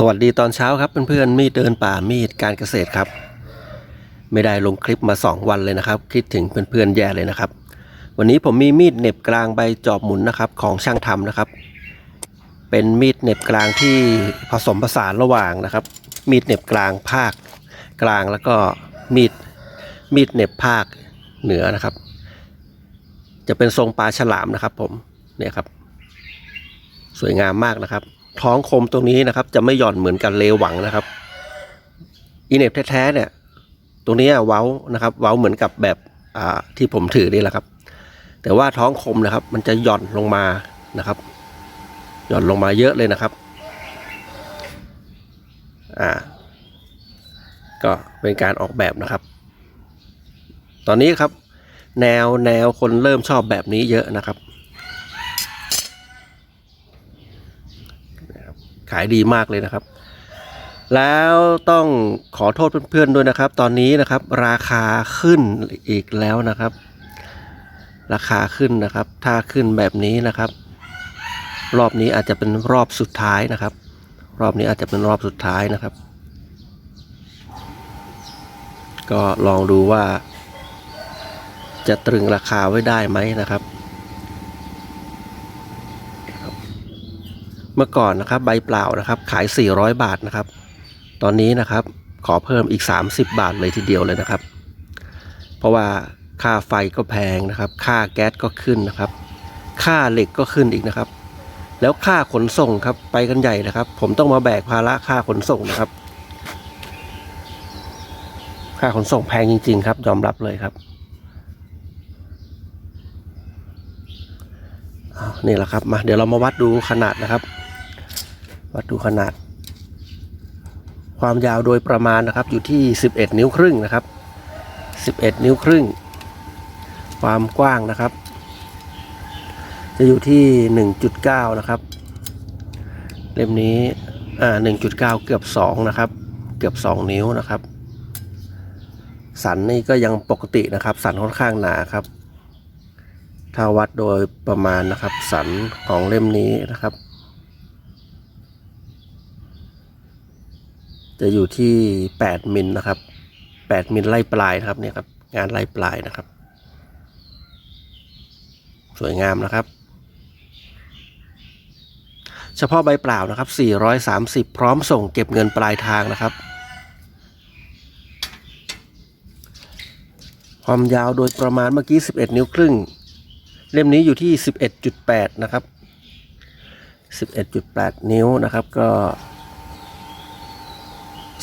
สวัสดีตอนเช้าครับเพื่อนๆมีดเดินป่ามีดการเกษตรครับ ไม่ได้ลงคลิปมา 2 วันเลยนะครับ คิดถึงเพื่อนๆแย่เลยนะครับ วันนี้ผมมีมีดเหน็บกลางใบจอบหมุนนะครับ ของช่างทำนะครับ เป็นมีดเหน็บกลางที่ผสมผสานระหว่างนะครับ มีดเหน็บกลางภาคกลางแล้วก็มีดมีดเหน็บภาคเหนือนะครับ จะเป็นทรงปลาฉลามนะครับ ผมเนี่ยครับ สวยงามมากนะครับ ท้องคมตรงนี้นะครับ จะไม่หย่อนเหมือนกันเลหวังนะครับอีเนบแท้ๆเนี่ย ตรงนี้เว้านะครับ เว้าเหมือนกับแบบอ่าที่ผมถือนี่แหละครับ แต่ว่าท้องคมนะครับ มันจะหย่อนลงมานะครับ หย่อนลงมาเยอะเลยนะครับอ่าก็เป็นการออกแบบนะครับ ตอนนี้ครับ แนวแนวคนเริ่มชอบแบบนี้เยอะนะครับ ขายดีมากเลยนะครับ แล้วต้องขอโทษเพื่อนๆด้วยนะครับ ตอนนี้นะครับราคาขึ้นอีกแล้วนะครับ ราคาขึ้นนะครับ ถ้าขึ้นแบบนี้นะครับ รอบนี้อาจจะเป็นรอบสุดท้ายนะครับ รอบนี้อาจจะเป็นรอบสุดท้ายนะครับ ก็ลองดูว่า จะตรึงราคาไว้ได้ไหมนะครับ เมื่อก่อนนะครับใบเปล่านะครับขาย 400 บาทนะครับ ตอนนี้นะครับขอเพิ่มอีก 30 บาทเลยทีเดียวเลยนะครับ เพราะว่าค่าไฟก็แพงนะครับ ค่าแก๊สก็ขึ้นนะครับ ค่าเหล็กก็ขึ้นอีกนะครับ แล้วค่าขนส่งครับไปกันใหญ่นะครับ ผมต้องมาแบกภาระค่าขนส่งนะครับ ค่าขนส่งแพงจริง ๆ ครับยอมรับเลยครับนี่แหละครับมาเดี๋ยวเรามาวัดดูขนาดนะครับ วัดดูขนาด ความยาวโดยประมาณนะครับอยู่ที่ 11 นิ้วครึ่งนะครับ 11 นิ้วครึ่ง ความกว้างนะครับ จะอยู่ที่ 1.9 นะครับ เล่มนี้อ่า1.9 เกือบ 2 นะครับ เกือบ 2 นิ้วนะครับ สันนี่ก็ยังปกตินะครับ สันค่อนข้างหนาครับถ้าวัดโดยประมาณนะครับ สันของเล่มนี้นะครับ จะอยู่ที่ 8 มิลนะครับ 8 มิลไล่ปลายนะครับเนี่ยครับ งานไล่ปลายนะครับ สวยงามนะครับ เฉพาะใบเปล่านะครับ 430 พร้อมส่งเก็บเงินปลายทางนะครับ ความยาวโดยประมาณเมื่อกี้ 11 นิ้วครึ่ง เล่มนี้อยู่ที่ 11.8 นะครับ 11.8 นิ้วนะครับก็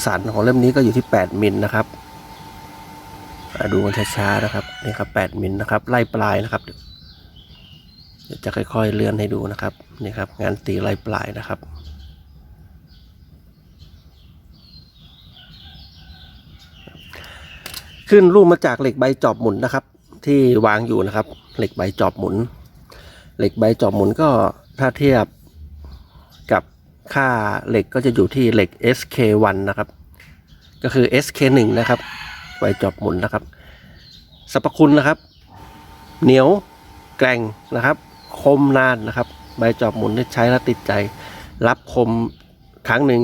สันของเล่มนี้ก็อยู่ที่ 8 มิลนะครับดูกันช้าๆนะครับนี่ครับ 8 มิลนะครับ ไล่ปลายนะครับจะค่อยๆเลื่อนให้ดูนะครับนี่ครับ งานตีไล่ปลายนะครับขึ้นรูปมาจากเหล็กใบจอบหมุนนะครับ ที่วางอยู่นะครับ เหล็กใบจอบหมุน เหล็กใบจอบหมุนก็ถ้าเทียบ ค่าเหล็กก็จะอยู่ที่เหล็ก SK1 นะครับ ก็คือ SK1 นะครับใบจอบหมุนนะครับสรรพคุณนะครับ เหนียวแกร่งนะครับ คมนานนะครับ ใบจอบหมุนที่ใช้แล้วติดใจ รับคมครั้งหนึ่ง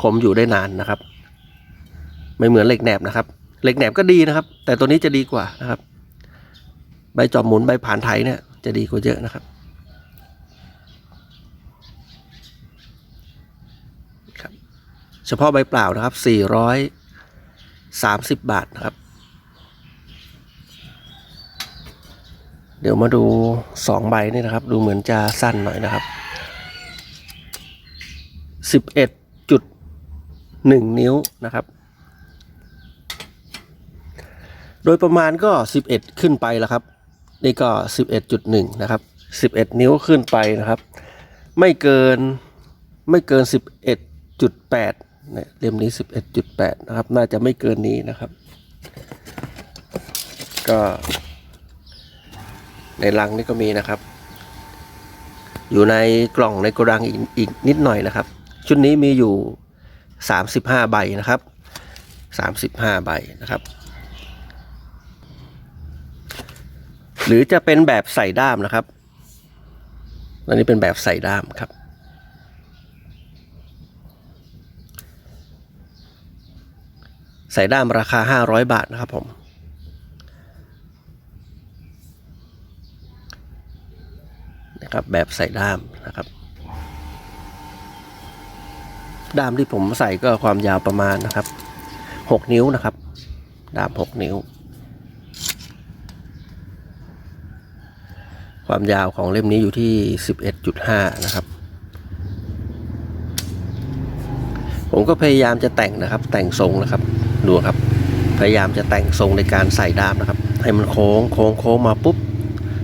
คมอยู่ได้นานนะครับ ไม่เหมือนเหล็กแหนบนะครับ เหล็กแหนบก็ดีนะครับ แต่ตัวนี้จะดีกว่านะครับ ใบจอบหมุนใบผ่านไถเนี่ยจะดีกว่าเยอะนะครับ เฉพาะใบเปล่านะครับ 430 บาทนะครับ เดี๋ยวมาดูสองใบนี่นะครับ ดูเหมือนจะสั้นหน่อยนะครับ 11.1 นิ้วนะครับ โดยประมาณก็ 11 ขึ้นไปแล้วครับ นี่ก็ 11.1 นะครับ 11 นิ้วขึ้นไปนะครับ ไม่เกินไม่เกิน 11.8 เนี่ยเล่มนี้ 11.8 นะครับ น่าจะไม่เกินนี้นะครับ ก็ ในลังนี่ก็มีนะครับ อยู่ในกล่องในโกดังอีกอีกนิดหน่อยนะครับ ชุดนี้มีอยู่ 35 ใบนะครับ35 ใบนะครับ หรือจะเป็นแบบใส่ด้ามนะครับอันนี้เป็นแบบใส่ด้ามครับ ส่ด้ามราคา 500 บาทนะครับผมนะครับแบบใส่ด้ามนะครับ ด้ามที่ผมใส่ก็ความยาวประมาณนะครับ 6 นิ้วนะครับ ด้าม 6 นิ้ว ความยาวของเล่มนี้อยู่ที่ 11.5 นะครับผมก็พยายามจะแต่งนะครับแต่งทรงนะครับ ดูครับ พยายามจะแต่งทรงในการใส่ด้ามนะครับ ให้มันโค้งโค้งโค้งมาปุ๊บ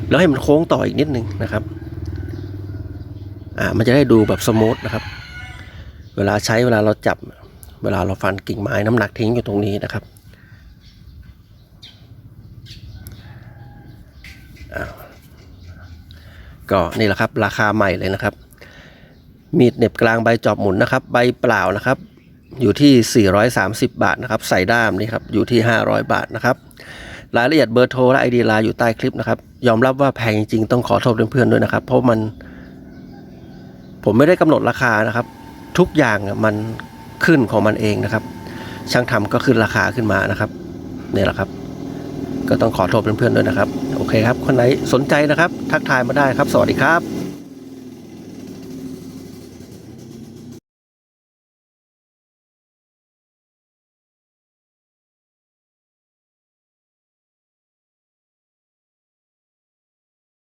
แล้วให้มันโค้งต่ออีกนิดนึงนะครับ อ่า มันจะได้ดูแบบสมูทนะครับ เวลาใช้เวลาเราจับ เวลาเราฟันกิ่งไม้น้ำหนักทิ้งอยู่ตรงนี้นะครับอ้าวก็นี่แหละครับราคาใหม่เลยนะครับ มีดเหน็บกลางใบจอบหมุนนะครับ ใบเปล่านะครับ อยู่ที่ 430 บาทนะครับ ใส่ด้ามนี่ครับอยู่ที่ 500 บาทนะครับรายละเอียดเบอร์โทรและไอดีไลน์อยู่ใต้คลิปนะครับ ยอมรับว่าแพงจริงๆ ต้องขอโทษเพื่อนๆด้วยนะครับ เพราะมัน ผมไม่ได้กำหนดราคานะครับ ทุกอย่างมันขึ้นของมันเองนะครับ ช่างทำก็ขึ้นราคาขึ้นมานะครับนี่แหละครับ ก็ต้องขอโทษเพื่อนๆด้วยนะครับ โอเคครับ คนไหนสนใจนะครับ ทักทายมาได้ครับ สวัสดีครับ